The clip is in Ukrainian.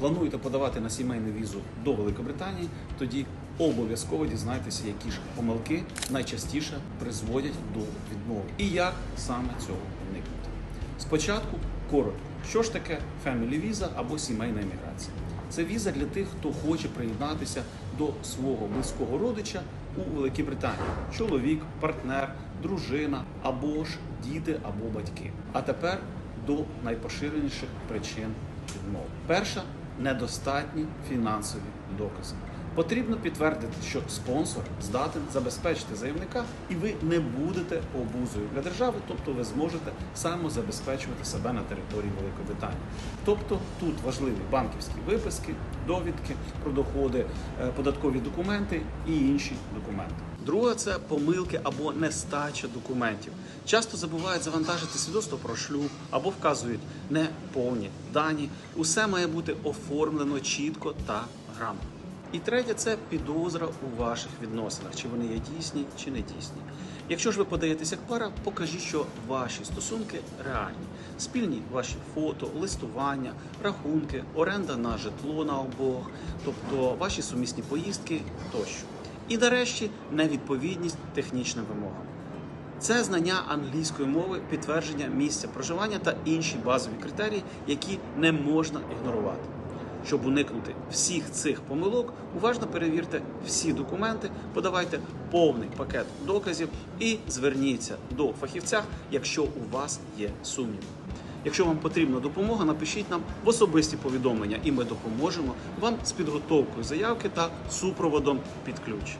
Плануєте подавати на сімейну візу до Великобританії, тоді обов'язково дізнайтеся, які ж помилки найчастіше призводять до відмови і як саме цього уникнути. Спочатку коротко, що ж таке Family Visa або сімейна еміграція? Це віза для тих, хто хоче приєднатися до свого близького родича у Великій Британії: чоловік, партнер, дружина або ж діти або батьки. А тепер до найпоширеніших причин відмови. Перша недостатні фінансові докази. Потрібно підтвердити, що спонсор здатен забезпечити заявника, і ви не будете обузою для держави, тобто ви зможете самозабезпечувати себе на території Великобританії. Тобто тут важливі банківські виписки, довідки про доходи, е, податкові документи і інші документи. Друге це помилки або нестача документів. Часто забувають завантажити свідоцтво про шлюб або вказують неповні дані. Усе має бути оформлено чітко та грамотно. І третє це підозра у ваших відносинах, чи вони є дійсні, чи не дійсні. Якщо ж ви подаєтеся як пара, покажіть, що ваші стосунки реальні. Спільні ваші фото, листування, рахунки, оренда на житло на обох, тобто ваші сумісні поїздки тощо. І нарешті невідповідність технічним вимогам. Це знання англійської мови, підтвердження місця проживання та інші базові критерії, які не можна ігнорувати. Щоб уникнути всіх цих помилок, уважно перевірте всі документи, подавайте повний пакет доказів і зверніться до фахівця, якщо у вас є сумніви. Якщо вам потрібна допомога, напишіть нам в особисті повідомлення, і ми допоможемо вам з підготовкою заявки та супроводом під ключ.